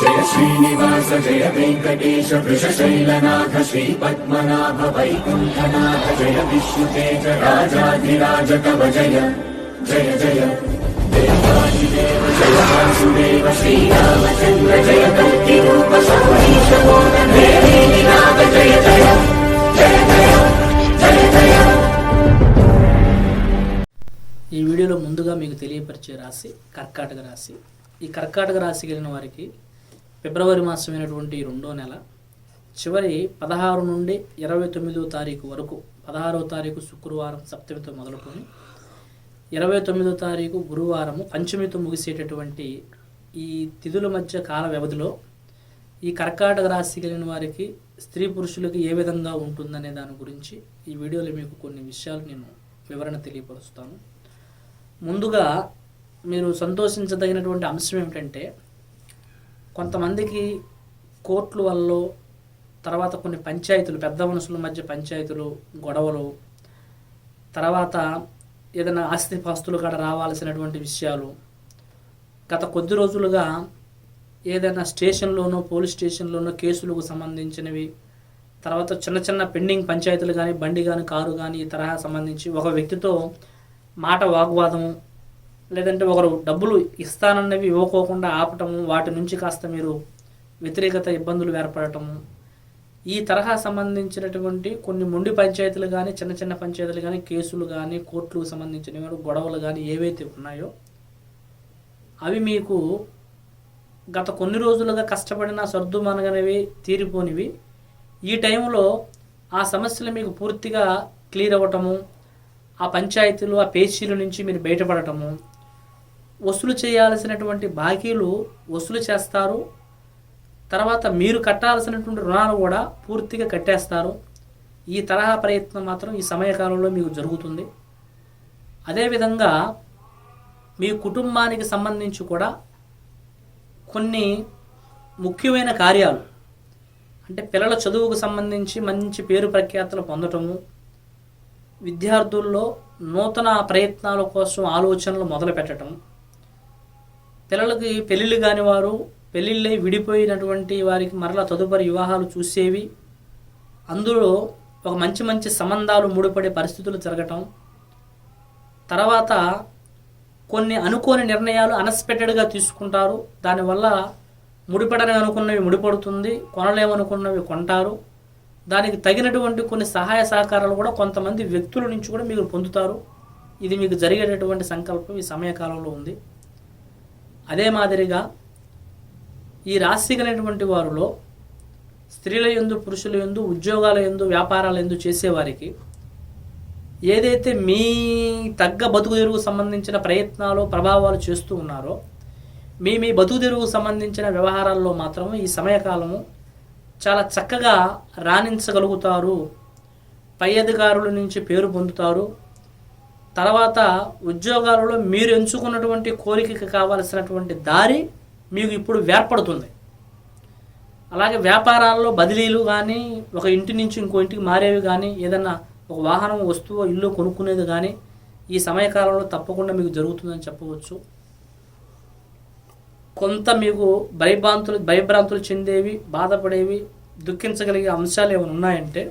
జయ శ్రీనివాస జయ వెంకటేశ వృషశైలనాథ శ్రీ పద్మనాభ వైకుంఠనాథ జయ విష్ణుతేజ రాజాధిరాజ కవ జయ జయ జయ. దేవాదిదేవ జయ వాసుదేవ శ్రీరామచంద్ర జయ కల్కి రూప సౌరీశ నాథ జయ జయ జయ జయ జయ జయ ఈ వీడియోలో ముందుగా మీకు తెలియపరిచే రాశి కర్కాటక రాశి. ఈ కర్కాటక రాశి కలిగిన వారికి ఫిబ్రవరి మాసమైనటువంటి రెండో నెల చివరి పదహారు నుండి ఇరవై తొమ్మిదో తారీఖు వరకు పదహారో తారీఖు శుక్రవారం సప్తమితో మొదలుకొని ఇరవై తొమ్మిదో తారీఖు గురువారము పంచమితో ముగిసేటటువంటి ఈ తిథుల మధ్య కాల వ్యవధిలో ఈ కర్కాటక రాశి కలిగిన వారికి స్త్రీ పురుషులకు ఏ విధంగా ఉంటుందనే దాని గురించి ఈ వీడియోలో మీకు కొన్ని విషయాలు నేను వివరణ తెలియపరుస్తాను. ముందుగా మీరు సంతోషించదగినటువంటి అంశం ఏమిటంటే కొంతమందికి కోర్టుల వల్ల తర్వాత కొన్ని పంచాయతీలు పెద్ద మనుషుల మధ్య పంచాయతీలు గొడవలు తర్వాత ఏదైనా ఆస్తిపాస్తులు కాడ రావాల్సినటువంటి విషయాలు. గత కొద్ది రోజులుగా ఏదైనా స్టేషన్లోనో పోలీస్ స్టేషన్లోనో కేసులకు సంబంధించినవి తర్వాత చిన్న చిన్న పెండింగ్ పంచాయతీలు కానీ బండి కానీ కారు కానీ ఈ తరహా సంబంధించి ఒక వ్యక్తితో మాట వాగ్వాదము లేదంటే ఒకరు డబ్బులు ఇస్తానన్నవి ఇవ్వకోకుండా ఆపటము వాటి నుంచి కాస్త మీరు వ్యతిరేకత ఇబ్బందులు ఏర్పడటము. ఈ తరహా సంబంధించినటువంటి కొన్ని మొండి పంచాయతీలు కానీ చిన్న చిన్న పంచాయతీలు కానీ కేసులు కానీ కోర్టులకు సంబంధించిన గొడవలు కానీ ఏవైతే ఉన్నాయో అవి మీకు గత కొన్ని రోజులుగా కష్టపడిన సర్దుమనగనివి తీరిపోనివి. ఈ టైంలో ఆ సమస్యలు మీకు పూర్తిగా క్లియర్ అవ్వటము ఆ పంచాయతీలు ఆ పేచీల నుంచి మీరు బయటపడటము వసూలు చేయాల్సినటువంటి బాకీలు వసూలు చేస్తారు. తర్వాత మీరు కట్టాల్సినటువంటి రుణాలు కూడా పూర్తిగా కట్టేస్తారు. ఈ తరహా ప్రయత్నం మాత్రం ఈ సమయకాలంలో మీకు జరుగుతుంది. అదేవిధంగా మీ కుటుంబానికి సంబంధించి కూడా కొన్ని ముఖ్యమైన కార్యాలు అంటే పిల్లల చదువుకు సంబంధించి మంచి పేరు ప్రఖ్యాతలు పొందటము విద్యార్థుల్లో నూతన ప్రయత్నాల కోసం ఆలోచనలు మొదలు పెట్టడం పిల్లలకి పెళ్ళిళ్ళు కాని వారు పెళ్ళిళ్ళై విడిపోయినటువంటి వారికి మరలా తదుపరి వివాహాలు చూసేవి. అందులో ఒక మంచి మంచి సంబంధాలు ముడిపడే పరిస్థితులు జరగటం. తర్వాత కొన్ని అనుకోని నిర్ణయాలు అన్ఎక్స్పెక్టెడ్గా తీసుకుంటారు. దానివల్ల ముడిపడని అనుకున్నవి ముడిపడుతుంది కొనలేమనుకున్నవి కొంటారు. దానికి తగినటువంటి కొన్ని సహాయ సహకారాలు కూడా కొంతమంది వ్యక్తుల నుంచి కూడా మీరు పొందుతారు. ఇది మీకు జరిగేటటువంటి సంకల్పం ఈ సమయకాలంలో ఉంది. అదే మాదిరిగా ఈ రాశి కలిగినటువంటి వారిలో స్త్రీల ఎందు పురుషుల ఎందు ఉద్యోగాల ఎందు వ్యాపారాల ఎందు చేసేవారికి ఏదైతే మీ తగ్గ బతుకు తెరువు సంబంధించిన ప్రయత్నాలు ప్రభావాలు చేస్తూ ఉన్నారో మీ మీ బతుకు తెరువు సంబంధించిన వ్యవహారాల్లో మాత్రం ఈ సమయకాలము చాలా చక్కగా రాణించగలుగుతారు. పై అధికారుల నుంచి పేరు పొందుతారు. తర్వాత ఉద్యోగాలలో మీరు ఎంచుకున్నటువంటి కోరికకి కావాల్సినటువంటి దారి మీకు ఇప్పుడు ఏర్పడుతుంది అలాగే వ్యాపారాల్లో బదిలీలు కానీ ఒక ఇంటి నుంచి ఇంకో ఇంటికి మారేవి కానీ ఏదన్నా ఒక వాహనం వస్తువు ఇల్లు కొనుక్కునేది కానీ ఈ సమయకాలంలో తప్పకుండా మీకు జరుగుతుందని చెప్పవచ్చు. కొంత మీకు భయభ్రాంతులు భయభ్రాంతులు చెందేవి బాధపడేవి దుఃఖించగలిగే అంశాలు ఏమైనా ఉన్నాయంటే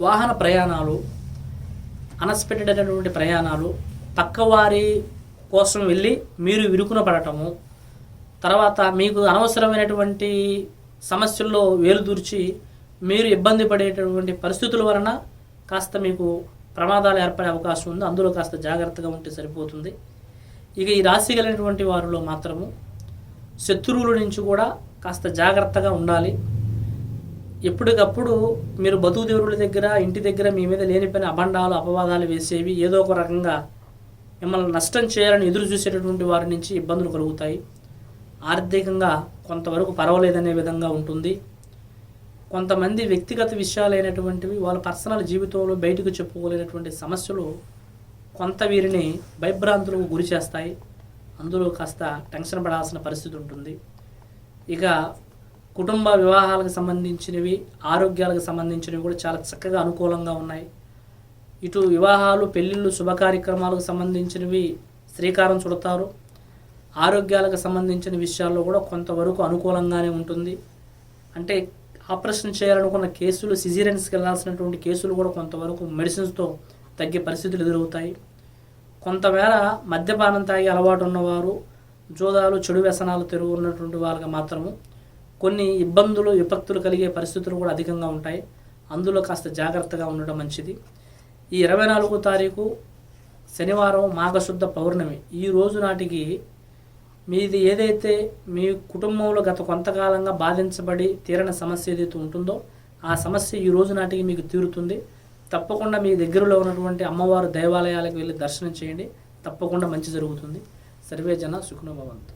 వాహన ప్రయాణాలు అనస్పెక్టెడ్ అయినటువంటి ప్రయాణాలు పక్కవారి కోసం వెళ్ళి మీరు విరుకున పడటము తర్వాత మీకు అనవసరమైనటువంటి సమస్యల్లో వేలు దూర్చి మీరు ఇబ్బంది పడేటటువంటి పరిస్థితుల వలన కాస్త మీకు ప్రమాదాలు ఏర్పడే అవకాశం ఉంది. అందులో కాస్త జాగ్రత్తగా ఉంటే సరిపోతుంది. ఇక ఈ రాశి కలిగినటువంటి వారిలో మాత్రము శత్రువుల నుంచి కూడా కాస్త జాగ్రత్తగా ఉండాలి. ఎప్పటికప్పుడు మీరు బతుకు దేవుళ్ళ దగ్గర ఇంటి దగ్గర మీ మీద లేని పని అభండాలు అపవాదాలు వేసేవి ఏదో ఒక రకంగా మిమ్మల్ని నష్టం చేయాలని ఎదురు చూసేటటువంటి వారి నుంచి ఇబ్బందులు కలుగుతాయి. ఆర్థికంగా కొంతవరకు పర్వాలేదనే విధంగా ఉంటుంది. కొంతమంది వ్యక్తిగత విషయాలైనటువంటివి వాళ్ళ పర్సనల్ జీవితంలో బయటకు చెప్పుకోలేనటువంటి సమస్యలు కొంత వీరిని భయభ్రాంతులకు గురి చేస్తాయి. అందులో కాస్త టెన్షన్ పడాల్సిన పరిస్థితి ఉంటుంది. ఇక కుటుంబ వివాహాలకు సంబంధించినవి ఆరోగ్యాలకు సంబంధించినవి కూడా చాలా చక్కగా అనుకూలంగా ఉన్నాయి. ఇటు వివాహాలు పెళ్ళిళ్ళు శుభ కార్యక్రమాలకు సంబంధించినవి శ్రీకారం చుడతారు. ఆరోగ్యాలకు సంబంధించిన విషయాల్లో కూడా కొంతవరకు అనుకూలంగానే ఉంటుంది. అంటే ఆపరేషన్ చేయాలనుకున్న కేసులు సిజీరియన్స్కి వెళ్ళాల్సినటువంటి కేసులు కూడా కొంతవరకు మెడిసిన్స్తో తగ్గే పరిస్థితులు ఎదురవుతాయి. కొంతమేర మద్యపానం తాగి అలవాటు ఉన్నవారు జోదాలు చెడు వ్యసనాలు తెరుగు ఉన్నటువంటి వాళ్ళకి మాత్రము కొన్ని ఇబ్బందులు విపత్తులు కలిగే పరిస్థితులు కూడా అధికంగా ఉంటాయి. అందులో కాస్త జాగ్రత్తగా ఉండడం మంచిది. ఈ ఇరవై నాలుగో తారీఖు శనివారం మాఘశుద్ధ పౌర్ణమి. ఈ రోజు నాటికి మీది ఏదైతే మీ కుటుంబంలో గత కొంతకాలంగా బాధించబడి తీరని సమస్య ఏదైతే ఉంటుందో ఆ సమస్య ఈ రోజు నాటికి మీకు తీరుతుంది. తప్పకుండా మీ దగ్గరలో ఉన్నటువంటి అమ్మవారు దేవాలయాలకు వెళ్ళి దర్శనం చేయండి. తప్పకుండా మంచి జరుగుతుంది. సర్వే జన సుఖనోభవంతు